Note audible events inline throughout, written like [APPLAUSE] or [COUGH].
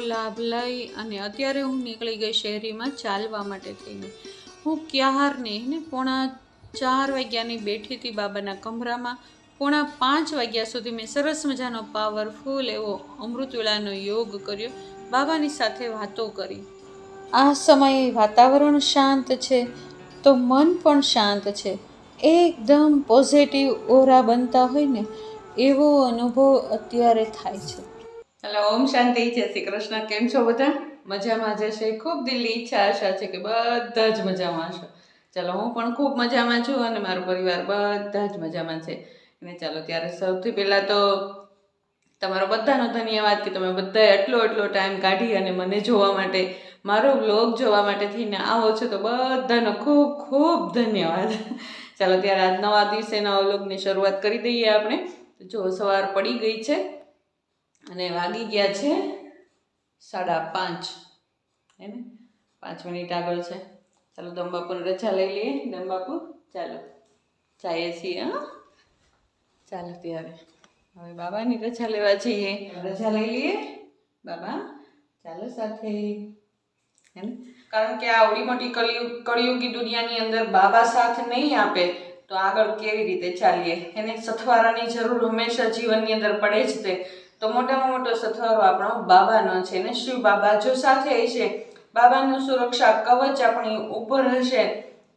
લાભ લઈ અને અત્યારે હું નીકળી ગઈ શહેરીમાં ચાલવા માટે થઈને. હું ક્યારની ને પોણા ચાર વાગ્યાની બેઠી હતી બાબાના કમરામાં. પોણા પાંચ વાગ્યા સુધી મેં સરસ મજાનો પાવરફુલ એવો અમૃતવેળાનો યોગ કર્યો. બાબાની સાથે વાતો કરી. આ સમયે વાતાવરણ શાંત છે, તો મન પણ શાંત છે. એકદમ પોઝિટિવ ઓરા બનતા હોય ને, એવો અનુભવ અત્યારે થાય છે. હેલો, ઓમ શાંતિ, જય શ્રી કૃષ્ણ. કેમ છો બધા? મજામાં જશે ખૂબ દિલની ઈચ્છા, આશા છે કે બધા જ મજામાં હશો. ચાલો, હું પણ ખૂબ મજામાં છું અને મારો પરિવાર બધા જ મજામાં છે. અને ચાલો, ત્યારે સૌથી પહેલાં તો તમારો બધાનો ધન્યવાદ કે તમે બધાએ એટલો એટલો ટાઈમ કાઢી અને મને જોવા માટે, મારો બ્લોગ જોવા માટે થઈને આવો છો. તો બધાનો ખૂબ ખૂબ ધન્યવાદ. ચાલો, ત્યારે આજ નવા દિવસે નવા બ્લોગની શરૂઆત કરી દઈએ આપણે. જો, સવાર પડી ગઈ છે. અને વાગી ગયા છે સાડા પાંચ. હે ને? પાંચ મિનિટ આગળ છે. ચાલો દમબાપુને રજા લઈ લઈએ. દમબાપુ ચાલો. જઈએ છીએ, હા. ચાલો ત્યારે હવે. બાબાની રજા લેવા જઈએ. રજા લઈ લઈએ. બાબા, ચાલો સાથે. હે ને? કારણ કે આ આવડી મોટી કલિયુગ કળિયુગી દુનિયાની અંદર બાબા સાથ નહીં આપે, તો આગળ કેવી રીતે ચાલીએ? એને સથવારાની જરૂર હંમેશા જીવનની અંદર પડે જ તે. તો મોટામાં મોટો સથવારો આપણો બાબાનો છે ને શિવ બાબા જો સાથે હશે બાબાનું સુરક્ષા કવચ આપણી ઉપર હશે,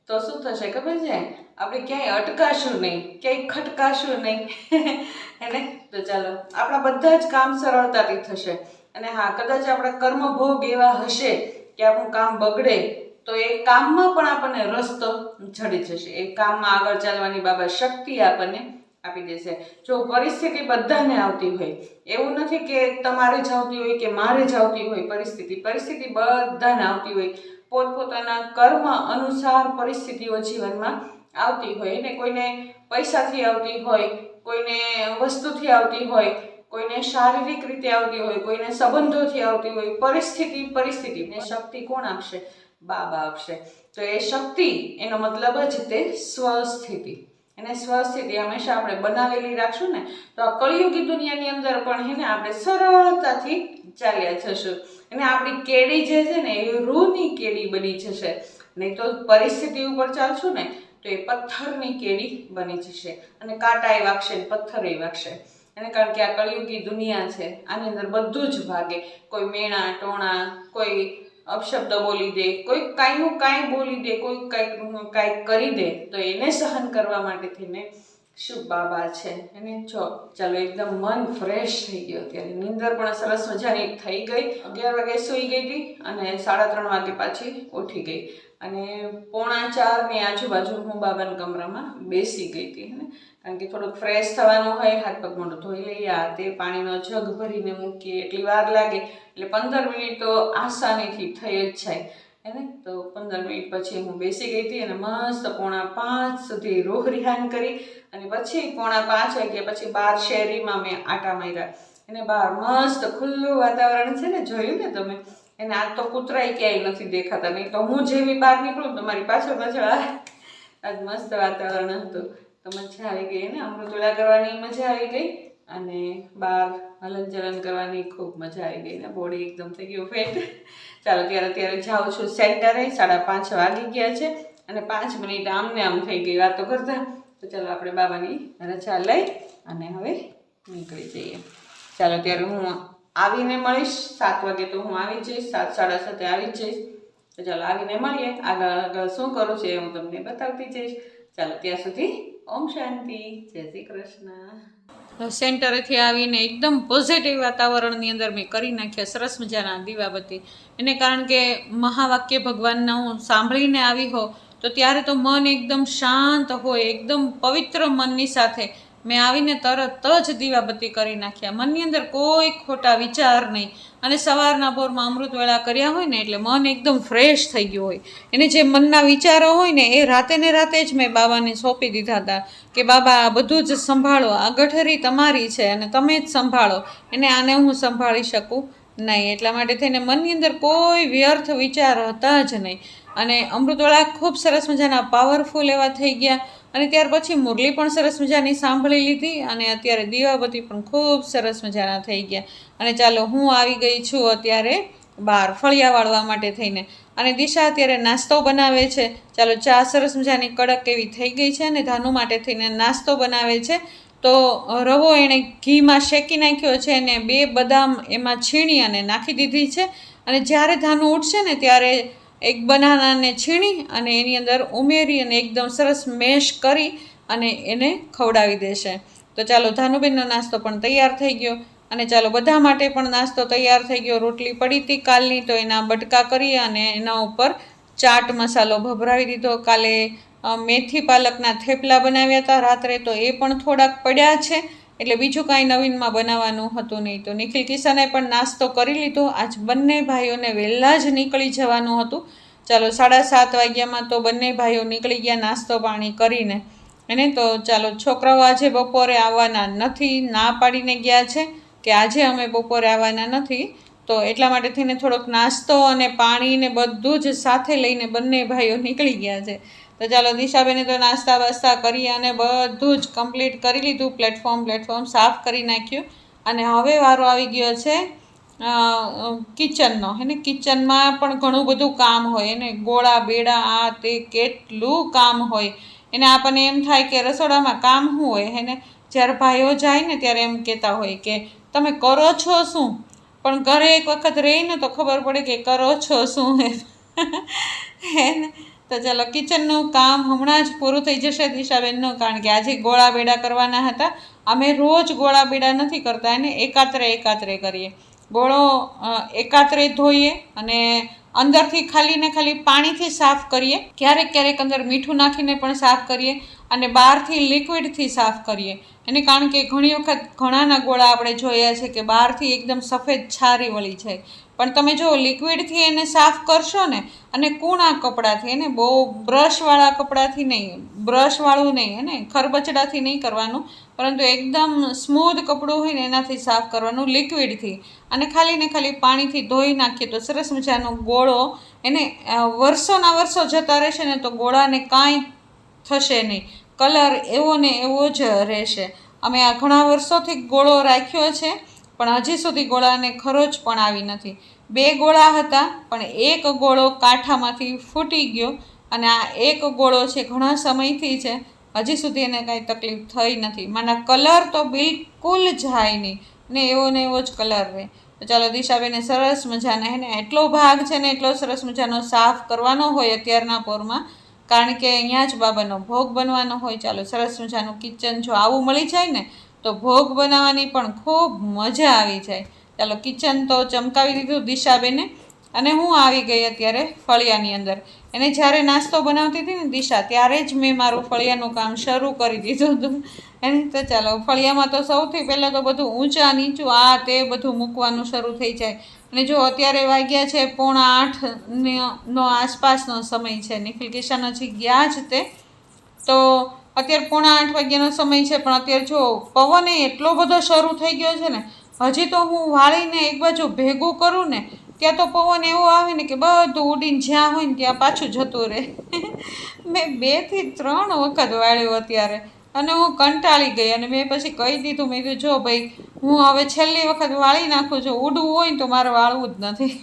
તો શું થશે ખબર છે? આપણે ક્યાંય અટકાશું નહીં, ક્યાંય ખટકાશું નહીં. [LAUGHS] હેને તો ચાલો, આપણા બધા જ કામ સરળતાથી થશે. અને હા, કદાચ આપણા કર્મભોગ એવા હશે કે આપણું કામ બગડે, તો એ કામમાં પણ આપણને રસ્તો જડી જશે. એ કામમાં આગળ ચાલવાની બાબત શક્તિ આપણને આપી દેશે. જો પરિસ્થિતિ બધાને આવતી હોય, એવું નથી કે તમારે જ આવતી હોય કે મારે જ આવતી હોય પરિસ્થિતિ. પરિસ્થિતિ બધાને આવતી હોય. પોતપોતાના કર્મ અનુસાર પરિસ્થિતિઓ જીવનમાં આવતી હોય. અને કોઈને પૈસાથી આવતી હોય, કોઈને વસ્તુથી આવતી હોય, કોઈને શારીરિક રીતે આવતી હોય, કોઈને સંબંધોથી આવતી હોય, પરિસ્થિતિ પરિસ્થિતિ. ને શક્તિ કોણ આપશે? બાબા આપશે. તો એ શક્તિ, એનો મતલબ જ તે સ્વસ્થિતિ. એને સ્વસ્થિતિ હંમેશા આપણે બનાવેલી રાખશું ને, તો આ કળિયુગી દુનિયાની અંદર પણ હે ને આપણે સરળતાથી ચાલ્યા જશું. અને આપણી કેડી જે છે ને, એ રૂની કેડી બની જશે. નહીં તો પરિસ્થિતિ ઉપર ચાલશું ને, તો એ પથ્થરની કેડી બની જશે. અને કાંટાએ વાગશે ને પથ્થરે વાગશે. એને કારણ કે આ કળિયુગી દુનિયા છે, આની અંદર બધું જ ભાગે. કોઈ મેણા, ટોણા, કોઈ અપશબ્દ બોલી દે, કોઈ કાંઈનું કાંઈ બોલી દે, કોઈ કાંઈક કાંઈક કરી દે, તો એને સહન કરવા માટે થઈને શુભ બાબા છે? એને જો, ચાલો એકદમ મન ફ્રેશ થઈ ગયો અત્યારે નીંદર પણ સરસ મજાની થઈ ગઈ. અગિયાર વાગે સૂઈ ગઈ હતી અને સાડા ત્રણ વાગે પાછી ઉઠી ગઈ. અને પોણા ચારની આજુબાજુ હું બાબાના કમરામાં બેસી ગઈ હતી ને? કારણ કે થોડુંક ફ્રેશ થવાનું હોય, હાથ પગ મોઢું ધોઈ લઈએ, આ તે પાણીનો જગ ભરીને મૂકીએ, એટલી વાર લાગે. એટલે પંદર મિનિટ તો આસાનીથી થઈ જ જાય. હે ને તો પંદર મિનિટ પછી હું બેસી ગઈ હતી અને મસ્ત પોણા પાંચ સુધી રોહ રિહાન કરી અને પછી પોણા પાંચ વાગ્યા પછી બાર શેરીમાં મેં આટા માર્યા. એને બહાર મસ્ત ખુલ્લું વાતાવરણ છે ને જોયું ને તમે? એને આ તો કૂતરાય ક્યાંય નથી દેખાતા. નહીં તો હું જેવી બહાર નીકળું તો મારી પાછળ પાછળ આજ મસ્ત વાતાવરણ હતું. તો મજા આવી ગઈ ને, અમૃતુલા કરવાની મજા આવી ગઈ અને બહાર હલન ચલન કરવાની ખૂબ મજા આવી ગઈ ને બોડી એકદમ થઈ ગયું ફેટ ચાલો ત્યારે અત્યારે જાઉં છું સેન્ટરે સાડા પાંચ વાગી ગયા છે અને પાંચ મિનિટ આમને આમ થઈ ગઈ વાતો કરતા. તો ચાલો આપણે બાબાની રજા લઈ અને હવે નીકળી જઈએ. ચાલો ત્યારે હું આવીને મળીશ. સાત વાગે તો હું આવી જઈશ. સાત, સાડા સાતે આવી જઈશ. તો ચાલો આવીને મળીએ. આગળ આગળ શું કરું છે હું તમને બતાવતી જઈશ. ચાલો ત્યાં સુધી ઓમ શાંતિ. જય શ્રી કૃષ્ણ. સેન્ટરેથી આવીને એકદમ પોઝિટિવ વાતાવરણની અંદર મેં કરી નાખ્યા, સરસ મજાના દીવાબત્તી એને કારણ કે મહાવાક્ય ભગવાનના હું સાંભળીને આવી હો તો ત્યારે તો મન એકદમ શાંત હોય, એકદમ પવિત્ર મનની સાથે મેં આવીને તરત જ દીવાબત્તી કરી નાખ્યા. મનની અંદર કોઈ ખોટા વિચાર નહીં. અને સવારના પોરમાં અમૃતવેળા કર્યા હોય ને એટલે મન એકદમ ફ્રેશ થઈ ગયું હોય. એને જે મનના વિચારો હોય ને એ રાતે ને રાતે જ મેં બાબાને સોંપી દીધા હતા કે, બાબા, આ બધું જ સંભાળો. આ ગઠરી તમારી છે અને તમે જ સંભાળો. એને આને હું સંભાળી શકું નહીં. એટલા માટે થઈને મનની અંદર કોઈ વ્યર્થ વિચાર હતા જ નહીં. અને અમૃતવાળા ખૂબ સરસ મજાના પાવરફુલ એવા થઈ ગયા. અને ત્યાર પછી મુરલી પણ સરસ મજાની સાંભળી લીધી અને અત્યારે દીવાબતી પણ ખૂબ સરસ મજાના થઈ ગયા. અને ચાલો હું આવી ગઈ છું અત્યારે બહાર ફળિયા વાળવા માટે થઈને. અને દિશા અત્યારે નાસ્તો બનાવે છે. ચાલો ચા સરસ મજાની કડક એવી થઈ ગઈ છે અને ધાનુ માટે થઈને નાસ્તો બનાવે છે. તો રવો એણે ઘીમાં શેકી નાખ્યો છે અને બે બદામ એમાં છીણી અને નાખી દીધી છે. અને જ્યારે ધાનું ઉઠશે ને ત્યારે એક બનાનાને છીણી અને એની અંદર ઉમેરી અને એકદમ સરસ મેશ કરી અને એને ખવડાવી દેશે. તો ચાલો ધાનુબેનનો નાસ્તો પણ તૈયાર થઈ ગયો અને ચાલો બધા માટે પણ નાસ્તો તૈયાર થઈ ગયો. રોટલી પડી હતી કાલની તો એના બટકા કરી અને એના ઉપર ચાટ મસાલો ભભરાવી દીધો. કાલે મેથી પાલકના થેપલા બનાવ્યા હતા રાત્રે તો એ પણ થોડાક પડ્યા છે. એટલે બીજું કાંઈ નવીનમાં બનાવવાનું હતું નહીં. તો નિખિલ કિશને પણ નાસ્તો કરી લીધો. આજ બંને ભાઈઓને વહેલા જ નીકળી જવાનું હતું. ચાલો, સાડા સાત વાગ્યામાં તો બંને ભાઈઓ નીકળી ગયા નાસ્તો પાણી કરીને. એને તો ચાલો, છોકરાઓ આજે બપોરે આવવાના નથી, ના પાડીને ગયા છે કે આજે અમે બપોરે આવવાના નથી. તો એટલા માટે થઈને થોડોક નાસ્તો અને પાણીને બધું જ સાથે લઈને બંને ભાઈઓ નીકળી ગયા છે. તો ચાલો દિશાબેને તો નાસ્તા બાસ્તા કરી અને બધું જ કમ્પ્લીટ કરી લીધું. પ્લેટફોર્મ પ્લેટફોર્મ સાફ કરી નાખ્યું. અને હવે વારો આવી ગયો છે કિચનનો હે ને. કિચનમાં પણ ઘણું બધું કામ હોય. એને ગોળા, બેડા, આ તે કેટલું કામ હોય. એને આપણને એમ થાય કે રસોડામાં કામ શું હોય? હે ને જ્યારે ભાઈઓ જાય ને ત્યારે એમ કહેતા હોય કે, તમે કરો છો શું? પણ ઘરે એક વખત રહીને તો ખબર પડે કે કરો છો શું? [LAUGHS] એમ હે ને તો ચાલો કિચનનું કામ હમણાં જ પૂરું થઈ જશે દિશાબેનનું, કારણ કે આજે ગોળા બેડા કરવાના હતા. અમે રોજ ગોળા બેડા નથી કરતા, એને એકાત્રે એકાત્રે કરીએ. ગોળો એકાત્રે ધોઈએ અને અંદરથી ખાલી ને ખાલી પાણીથી સાફ કરીએ. ક્યારેક ક્યારેક અંદર મીઠું નાખીને પણ સાફ કરીએ અને બહારથી લિક્વિડથી સાફ કરીએ. એને કારણ કે ઘણી વખત ઘણાના ગોળા આપણે જોયા છે કે બહારથી એકદમ સફેદ છારી વળી જાય. પણ તમે જો લિક્વિડથી એને સાફ કરશો ને, અને કૂણા કપડાથી, એને બહુ બ્રશવાળા કપડાથી નહીં, બ્રશવાળું નહીં, એને ખરબચડાથી નહીં કરવાનું, પરંતુ એકદમ સ્મૂધ કપડું હોય ને એનાથી સાફ કરવાનું લિક્વિડથી. અને ખાલી ને ખાલી પાણીથી ધોઈ નાખીએ તો સરસ મજાનો ગોળો એને વર્ષોના વર્ષો જતા રહેશે ને તો ગોળાને કાંઈ થશે નહીં. કલર એવો ને એવો જ રહેશે. અમે આ ઘણા વર્ષોથી ગોળો રાખ્યો છે. પણ હજી સુધી ગોળાને ખરોચ પણ આવી નથી. બે ગોળા હતા, પણ એક ગોળો કાંઠામાંથી ફૂટી ગયો અને આ એક ગોળો છે ઘણા સમયથી છે, હજી સુધી એને કાંઈ તકલીફ થઈ નથી. માના કલર તો બિલકુલ જાય નહીં ને એવો ને એવો જ કલર રહે. તો ચાલો દિશાબેને સરસ મજાના એને એટલો ભાગ છે ને એટલો સરસ મજાનો સાફ કરવાનો હોય અત્યારના પોરમાં, કારણ કે અહીંયા જ બાબાનો ભોગ બનવાનો હોય. ચાલો સરસ મજાનું કિચન જો આવું મળી જાય ને તો ભોગ બનાવવાની પણ ખૂબ મજા આવી જાય. ચાલો કિચન તો ચમકાવી દીધું દિશાબેને. અને હું આવી ગઈ અત્યારે ફળિયાની અંદર. એને જ્યારે નાસ્તો બનાવતી હતી ને દિશા, ત્યારે જ મેં મારું ફળિયાનું કામ શરૂ કરી દીધું હતું. એને તો ચાલો, ફળિયામાં તો સૌથી પહેલાં તો બધું ઊંચા, નીચું, આ તે બધું મૂકવાનું શરૂ થઈ જાય. અને જો અત્યારે વાગ્યા છે પોણા આઠ નો આસપાસનો સમય છે, નિખિલ કિશન હજી ગયા જ તે. તો અત્યારે પોણા આઠ વાગ્યાનો સમય છે, પણ અત્યારે જો પવન એટલો બધો શરૂ થઈ ગયો છે ને, હજી તો હું વાળીને એક બાજુ ભેગું કરું ને, ત્યાં તો પવન એવો આવે ને કે બધું ઉડીને જ્યાં હોય ને ત્યાં પાછું જતું રહે. મેં બેથી ત્રણ વખત વાળ્યું અત્યારે, અને હું કંટાળી ગઈ, અને મેં પછી કહી દીધું, મેં કીધું, જો ભાઈ, હું હવે છેલ્લી વખત વાળી નાખું છું ઉડવું હોય ને તો મારે વાળવું જ નથી.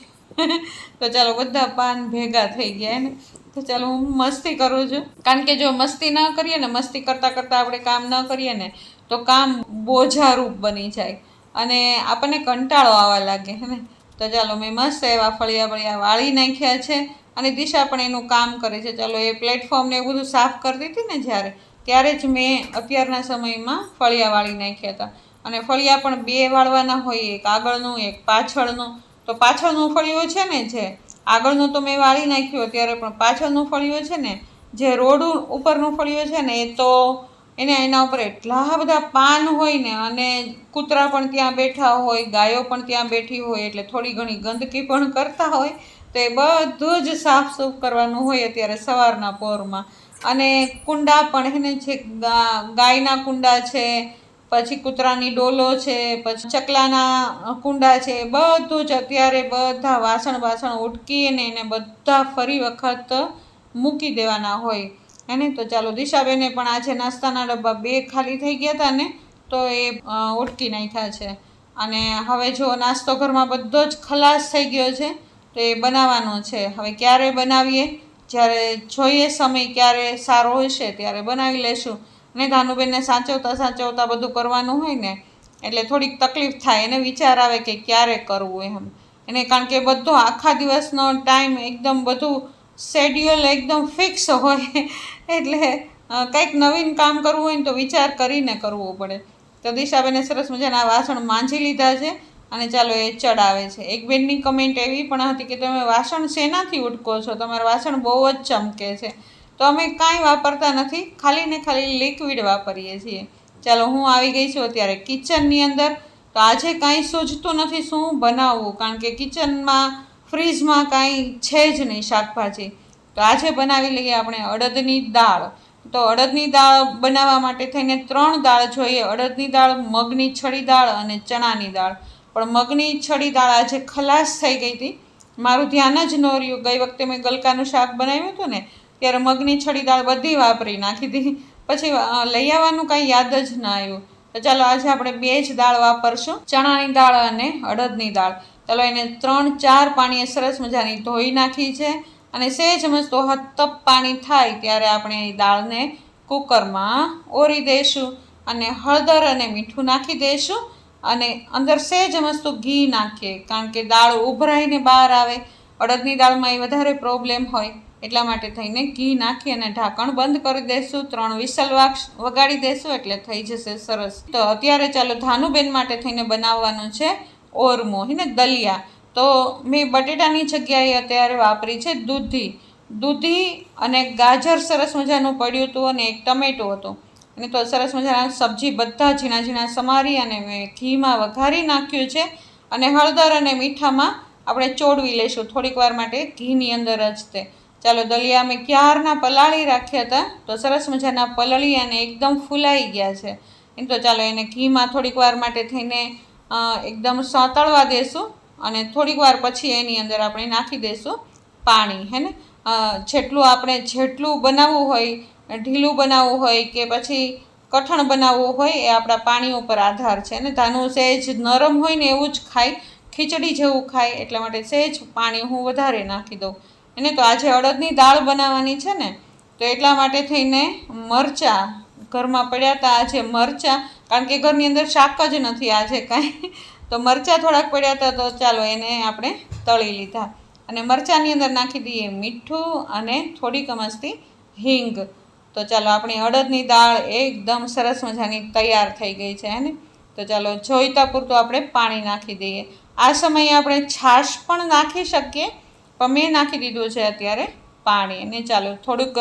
તો ચાલો બધા પાન ભેગા થઈ ગયા ને તો ચાલો હું મસ્તી કરું છું. કારણ કે જો મસ્તી ન કરીએ ને, મસ્તી કરતાં કરતાં આપણે કામ ન કરીએ ને, તો કામ બોજારૂપ બની જાય. અને આપણને કંટાળો આવવા લાગે, હે ને? તો ચાલો મેં મસ્ત એવા ફળિયા ફળિયા વાળી નાખ્યા છે અને દિશા પણ એનું કામ કરે છે. ચાલો એ પ્લેટફોર્મને એવું બધું સાફ કરતી હતી ને જ્યારે, ત્યારે જ મેં અત્યારના સમયમાં ફળિયા વાળી નાખ્યા હતા. અને ફળિયા પણ બે વાળવાના હોય, એક આગળનું, એક પાછળનું. તો પાછળનું ફળિયું છે ને જે આગળનું તો મેં વાળી નાખ્યો, અત્યારે પણ પાછળનું ફળિયું છે ને, જે રોડ ઉપરનું ફળિયું છે ને, એ તો એને એના ઉપર એટલા બધા પાન હોય ને, અને કૂતરા પણ ત્યાં બેઠા હોય, ગાયો પણ ત્યાં બેઠી હોય, એટલે થોડી ઘણી ગંદકી પણ કરતા હોય, તો એ બધું જ સાફ સૂફ કરવાનું હોય અત્યારે સવારના પોરમાં. અને કુંડા પણ એને છે ગાયના કુંડા છે પછી કૂતરાની ડોલો છે, પછી ચકલાના કુંડા છે, બધું જ અત્યારે બધા વાસણ વાસણ ઉટકીને એને બધા ફરી વખત મૂકી દેવાના હોય. એને તો ચાલો દિશાબેને પણ આજે નાસ્તાના ડબ્બા બે ખાલી થઈ ગયા હતા ને, તો એ ઉટકી નાખ્યા છે. અને હવે જો નાસ્તો ઘરમાં બધો જ ખલાસ થઈ ગયો છે, તો એ બનાવવાનો છે. હવે ક્યારે બનાવીએ? જ્યારે જોઈએ સમય ક્યારે સારો હશે ત્યારે બનાવી લેશું. અને ધાનુબેનને સાચવતા સાચવતા બધું કરવાનું હોય ને, એટલે થોડીક તકલીફ થાય. એને વિચાર આવે કે ક્યારે કરવું એમ. એને કારણ કે બધો આખા દિવસનો ટાઈમ એકદમ બધું શેડ્યુલ એકદમ ફિક્સ હોય. એટલે કંઈક નવીન કામ કરવું હોય ને તો વિચાર કરીને કરવું પડે. તો દિશાબેને સરસ મજાના વાસણ માંજી લીધા છે અને ચાલો એ ચડાવે છે. એક બેનની કમેન્ટ એવી પણ હતી કે, તમે વાસણ શેનાથી ઉટકો છો? તમારા વાસણ બહુ જ ચમકે છે. તો અમે કાંઈ વાપરતા નથી, ખાલી ને ખાલી લિક્વિડ વાપરીએ છીએ. ચાલો, હું આવી ગઈ છું અત્યારે કિચનની અંદર. તો આજે કાંઈ સૂઝતું નથી શું બનાવવું, કારણ કે કિચનમાં ફ્રીજમાં કાંઈ છે જ નહીં શાકભાજી. તો આજે બનાવી લઈએ આપણે અડદની દાળ. તો અડદની દાળ બનાવવા માટે થઈને ત્રણ દાળ જોઈએ. અડદની દાળ, મગની છડી દાળ અને ચણાની દાળ. પણ મગની છડી દાળ આજે ખલાસ થઈ ગઈ હતી. મારું ધ્યાન જ ન રહ્યું. ગઈ વખતે મેં ગલકાનું શાક બનાવ્યું હતું ને ત્યારે મગની છડી દાળ બધી વાપરી નાખી હતી પછી લઈ આવવાનું કાંઈ યાદ જ ના આવ્યું. તો ચાલો આજે આપણે બે જ દાળ વાપરશું. ચણાની દાળ અને અડદની દાળ. ચાલો એને ત્રણ, ચાર પાણીએ સરસ મજાની ધોઈ નાખી છે અને સહેજ મસ્તો હતપ પાણી થાય ત્યારે આપણે એ દાળને કુકરમાં ઓરી દઈશું અને હળદર અને મીઠું નાખી દઈશું અને અંદર સહેજ મસ્ત ઘી નાખીએ. કારણ કે દાળ ઉભરાઈને બહાર આવે. અડદની દાળમાં એ વધારે પ્રોબ્લેમ હોય. એટલા માટે થઈને ઘી નાખી અને ઢાંકણ બંધ કરી દઈશું ત્રણ વિસલ વાક્ષ વગાડી દઈશું એટલે થઈ જશે સરસ. તો અત્યારે ચાલો ધાનુબેન માટે થઈને બનાવવાનું છે ઓરમો હેને દલિયા. તો મેં બટેટાની જગ્યાએ અત્યારે વાપરી છે દૂધી. દૂધી અને ગાજર સરસ મજાનું પડ્યું હતું અને એક ટમેટું હતું. અને તો સરસ મજાના સબ્જી બધા ઝીણા ઝીણા સમારી અને મેં ઘીમાં વઘારી નાખ્યું છે. અને હળદર અને મીઠામાં આપણે ચોડવી લઈશું થોડીક વાર માટે ઘીની અંદર જ તે. ચાલો દલિયા, અમે ક્યારના પલાળી રાખ્યા હતા? તો સરસ મજાના પલળી અને એકદમ ફૂલાઈ ગયા છે. એમ તો ચાલો એને ઘીમાં થોડીક વાર માટે થઈને એકદમ સાંતળવા દેશું અને થોડીક વાર પછી એની અંદર આપણે નાખી દઈશું પાણી, હે ને? જેટલું આપણે જેટલું બનાવવું હોય, ઢીલું બનાવવું હોય કે પછી કઠણ બનાવવું હોય, એ આપણા પાણી ઉપર આધાર છે ને? ધાનું સહેજ નરમ હોય ને એવું જ ખાય, ખીચડી જેવું ખાય, એટલા માટે સહેજ પાણી હું વધારે નાખી દઉં. એને તો આજે અડદની દાળ બનાવવાની છે ને, તો એટલા માટે થઈને મરચાં ઘરમાં પડ્યા હતા આજે મરચાં, કારણ કે ઘરની અંદર શાક જ નથી આજે કાંઈ. તો મરચાં થોડાક પડ્યા હતા તો ચાલો એને આપણે તળી લીધા. અને મરચાંની અંદર નાખી દઈએ મીઠું અને થોડીક મસ્તી હિંગ. તો ચાલો આપણી અડદની દાળ એકદમ સરસ મજાની તૈયાર થઈ ગઈ છે ને તો ચાલો જોઈતા પૂરતું આપણે પાણી નાખી દઈએ. આ સમયે આપણે છાશ પણ નાખી શકીએ. પણ મેં નાખી દીધું છે અત્યારે પાણી. અને ચાલો, થોડુંક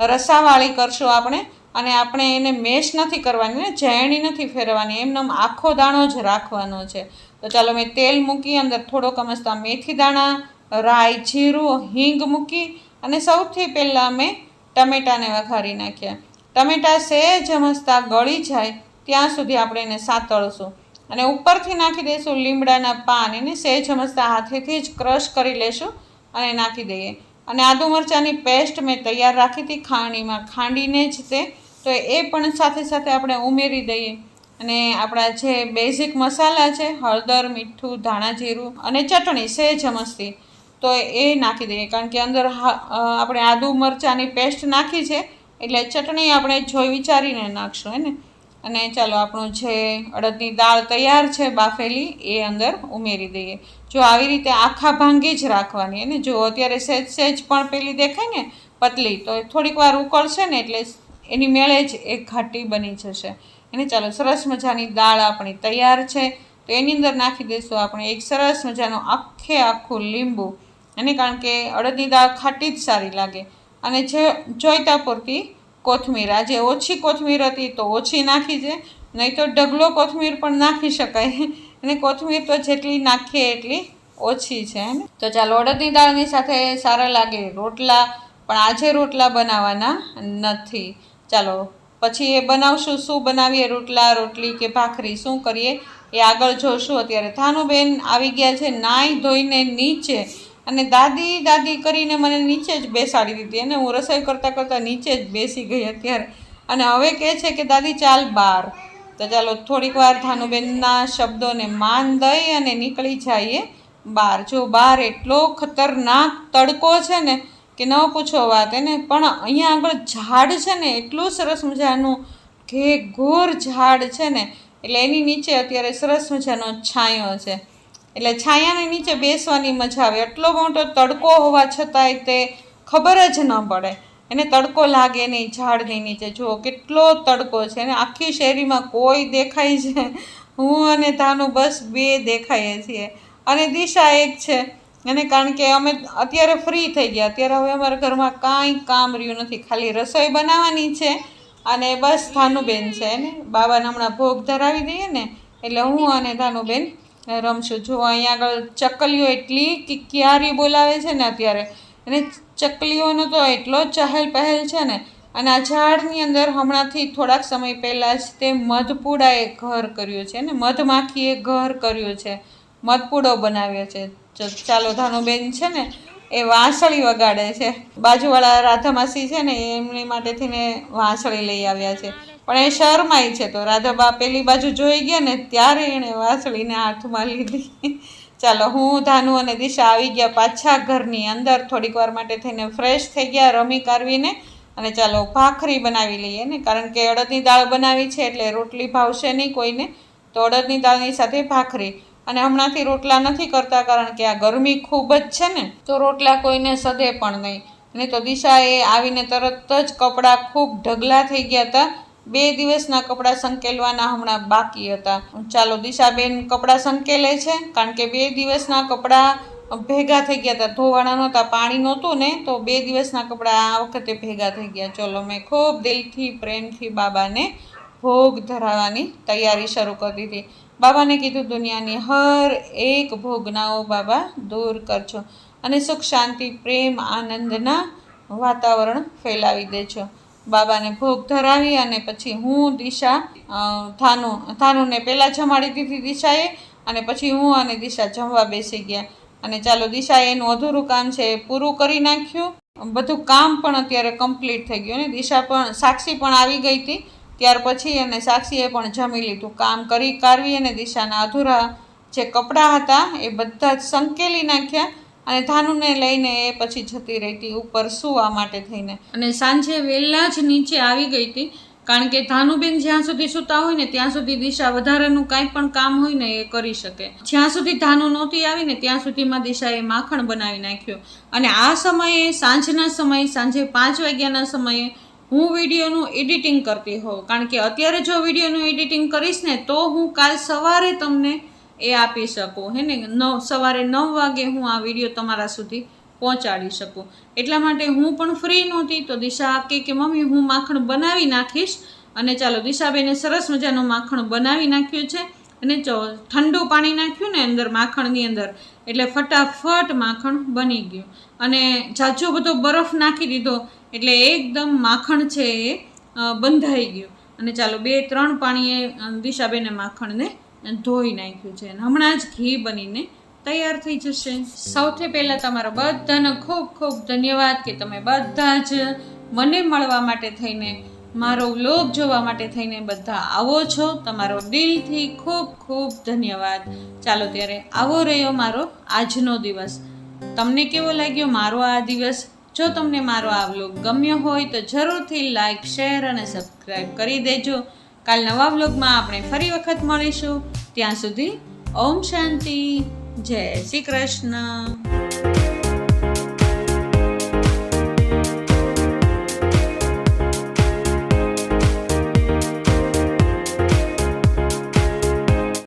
રસાવાળી કરશું આપણે. અને આપણે એને મેશ નથી કરવાની ને, ઝેણી નથી ફેરવાની એમને આખો દાણો જ રાખવાનો છે. તો ચાલો, મેં તેલ મૂકી, અંદર થોડોક મસ્તા મેથી દાણા, રાઈ, જીરું, હિંગ મૂકી, અને સૌથી પહેલાં મેં ટમેટાને વઘારી નાખ્યા. ટમેટા સહેજ મસ્તા ગળી જાય, ત્યાં સુધી આપણે એને સાતળશું. અને ઉપરથી નાખી દઈશું લીમડાના પાન. એને સહેજ મસ્તા હાથેથી જ ક્રશ કરી લેશું. અને નાખી દઈએ. અને આદુ મરચાંની પેસ્ટ મેં તૈયાર રાખી હતી ખાંડીમાં ખાંડીને જ તે. તો એ પણ સાથે સાથે આપણે ઉમેરી દઈએ. અને આપણા જે બેઝિક મસાલા છે, હળદર, મીઠું, ધાણા જીરું અને ચટણી સહેજ મસ્તી, તો એ નાખી દઈએ. કારણ કે અંદર આપણે આદુ મરચાંની પેસ્ટ નાખી છે, એટલે ચટણી આપણે જોઈ વિચારીને નાખશું, હે અને ચાલો આપણું જે અડદની દાળ તૈયાર છે બાફેલી, એ અંદર ઉમેરી દઈએ. જો આવી રીતે આખા ભાંગી જ રાખવાની. અને જો અત્યારે સહેજ સહેજ પણ પેલી દેખાય ને પતલી, તો થોડીક વાર ઉકળશે ને એટલે એની મેળે જ એ ઘાટી બની જશે. એને ચાલો સરસ મજાની દાળ આપણી તૈયાર છે. તો એની અંદર નાખી દઈશું આપણે એક સરસ મજાનું આખે આખું લીંબુ. એને કારણ કે અડદની દાળ ખાટી જ સારી લાગે. અને જે જોઈતા પૂરતી કોથમીર આજે ઓછી કોથમીર હતી તો ઓછી નાખી છે. નહીં તો ઢગલો કોથમીર પણ નાખી શકાય. અને કોથમીર તો જેટલી નાખીએ એટલી ઓછી છે ને? તો ચાલો, અડદની દાળની સાથે સારા લાગે રોટલા, પણ આજે રોટલા બનાવવાના નથી. ચાલો, પછી એ બનાવશું, શું બનાવીએ રોટલા, રોટલી કે ભાખરી, શું કરીએ? એ આગળ જોશું. અત્યારે થાનુબેન આવી ગયા છે નાઈ ધોઈને નીચે અને દાદી દાદી કરીને મને નીચે જ બેસાડી દીધી. અને હું રસોઈ કરતાં કરતાં નીચે જ બેસી ગઈ અત્યારે. અને હવે કહે છે કે, દાદી, ચાલ બહાર. તો ચાલો થોડીક વાર થાનુબેનના શબ્દોને માન દઈ અને નીકળી જઈએ. બહાર જો બહાર એટલો ખતરનાક તડકો છે ને કે ન પૂછો વાત એને, પણ અહીંયા આગળ ઝાડ છે ને એટલું સરસ મજાનું ઘે ઘોર ઝાડ છે ને, એટલે એની નીચે અત્યારે સરસ મજાનો છાંયો છે. એટલે છાયાની નીચે બેસવાની મજા આવે. એટલો મોટો તડકો હોવા છતાંય તે ખબર જ ન પડે. એને તડકો લાગે નહીં ઝાડની નીચે. જુઓ કેટલો તડકો છે અને આખી શેરીમાં કોઈ દેખાય છે હું અને તાનું બસ બે દેખાઈએ છીએ. અને દિશા એક છે. એને કારણ કે અમે અત્યારે ફ્રી થઈ ગયા. અત્યારે હવે અમારા ઘરમાં કાંઈ કામ રહ્યું નથી. ખાલી રસોઈ બનાવવાની છે અને બસ ધાનુબેન છે ને બાબાને હમણાં ભોગ ધરાવી દઈએ ને, એટલે હું અને ધાનુબેન રમશું. જો અહીંયા આગળ ચકલીઓ એટલી કિકિયારી બોલાવે છે ને અત્યારે અને ચકલીઓનો તો એટલો ચહેલ પહેલ છે ને. અને આ ઝાડની અંદર હમણાંથી થોડાક સમય પહેલાં જ તે મધપુડાએ ઘર કર્યું છે ને. મધમાખીએ ઘર કર્યું છે. મધપુડો બનાવ્યો છે. ચાલો ધાનુબેન છે ને, એ વાંસળી વગાડે છે. બાજુવાળા રાધામાસી છે ને, એમની માટેથી ને વાંસળી લઈ આવ્યા છે. પણ એ શરમાય છે તો રાધાબા પેલી બાજુ જોઈ ગયા ને, ત્યારે એણે વાંસળીને હાથમાં લીધી. ચાલો, હું, ધાનુ અને દિશા આવી ગયા પાછા ઘરની અંદર. થોડીક વાર માટે થઈને ફ્રેશ થઈ ગયા, રમી કરવીને. અને ચાલો, ભાખરી બનાવી લઈએ ને. કારણ કે અડદની દાળ બનાવી છે એટલે રોટલી ભાવશે નહીં કોઈને. તો અડદની દાળની સાથે ભાખરી. અને હમણાંથી રોટલા નથી કરતા કારણ કે આ ગરમી ખૂબ જ છે ને. તો રોટલા કોઈને સધે પણ નહીં. અને તો દિશાએ આવીને તરત જ કપડાં ખૂબ ઢગલા થઈ ગયા હતા. બે દિવસના કપડાં સંકેલવાના હમણાં બાકી હતા. ચાલો, દિશાબેન કપડાં સંકેલે છે, કારણ કે બે દિવસના કપડાં ભેગા થઈ ગયા હતા. ધોવાના નહોતા, પાણી નહોતું ને, તો બે દિવસના કપડાં આ વખતે ભેગા થઈ ગયા. ચલો, મેં ખૂબ દિલથી, પ્રેમથી બાબાને ભોગ ધરાવવાની તૈયારી શરૂ કરી દીધી. બાબાને કીધું, દુનિયાની હર એક ભોગનાઓ બાબા દૂર કરજો અને સુખ, શાંતિ, પ્રેમ, આનંદના વાતાવરણ ફેલાવી દેજો. બાબાને ભોગ ધરાવી અને પછી હું દિશા થાનુ, થાનુને પહેલાં જમાડી દીધી દિશાએ અને પછી હું અને દિશા જમવા બેસી ગયા. અને ચાલો દિશાએ એનું અધૂરું કામ છે એ પૂરું કરી નાખ્યું. બધું કામ પણ અત્યારે કમ્પ્લીટ થઈ ગયું ને દિશા પણ, સાક્ષી પણ આવી ગઈ હતી. ત્યાર પછી અને સાક્ષીએ પણ જમી લીધું. કામ કરી કારવી અને દિશાના અધૂરા જે કપડાં હતા એ બધા જ સંકેલી નાખ્યા. અને ધાનુને લઈને એ પછી જતી રહી હતી ઉપર સુવા માટે થઈને. અને સાંજે વહેલા જ નીચે આવી ગઈ હતી, કારણ કે ધાનુબેન જ્યાં સુધી સૂતા હોય ને ત્યાં સુધી દિશા વધારાનું કાંઈ પણ કામ હોય ને એ કરી શકે. જ્યાં સુધી ધાનુ નહોતી આવી ને ત્યાં સુધીમાં દિશાએ માખણ બનાવી નાખ્યું. અને આ સમયે, સાંજના સમયે, સાંજે પાંચ વાગ્યાના સમયે હું વિડીયોનું એડિટિંગ કરતી હોઉં. કારણ કે અત્યારે જો વિડીયોનું એડિટિંગ કરીશ ને, તો હું કાલ સવારે તમને એ આપી શકું, હે ને? નવ, સવારે નવ વાગે હું આ વીડિયો તમારા સુધી પહોંચાડી શકું. એટલા માટે હું પણ ફ્રી નહોતી, તો દિશા કે કે, મમ્મી, હું માખણ બનાવી નાખીશ. અને ચાલો, દિશાબેને સરસ મજાનું માખણ બનાવી નાખ્યું છે અને ચો, ઠંડુ પાણી નાખ્યું ને અંદર માખણની અંદર. એટલે ફટાફટ માખણ બની ગયું. અને જાજો બધો બરફ નાખી દીધો, એટલે એકદમ માખણ છે એ બંધાઈ ગયું. અને ચાલો, બે, ત્રણ પાણીએ દિશાબેને માખણને ધોઈ નાખ્યું છે અને હમણાં જ ઘી બનીને તૈયાર થઈ જશે. સૌથી પહેલાં તમારો બધાનો ખૂબ ખૂબ ધન્યવાદ કે તમે બધા જ મને મળવા માટે થઈને, મારો વ્લોગ જોવા માટે થઈને બધા આવો છો. તમારો દિલથી ખૂબ ખૂબ ધન્યવાદ. ચાલો ત્યારે આવો રહ્યો મારો આજનો દિવસ. તમને કેવો લાગ્યો મારો આ દિવસ? જો તમને મારો આ વ્લોગ ગમ્યો હોય તો જરૂરથી લાઈક, શેર અને સબસ્ક્રાઈબ કરી દેજો. કાલ નવા વ્લોગમાં આપણે ફરી વખત મળીશું. ત્યાં સુધી ઓમ શાંતિ. જય શ્રી કૃષ્ણ.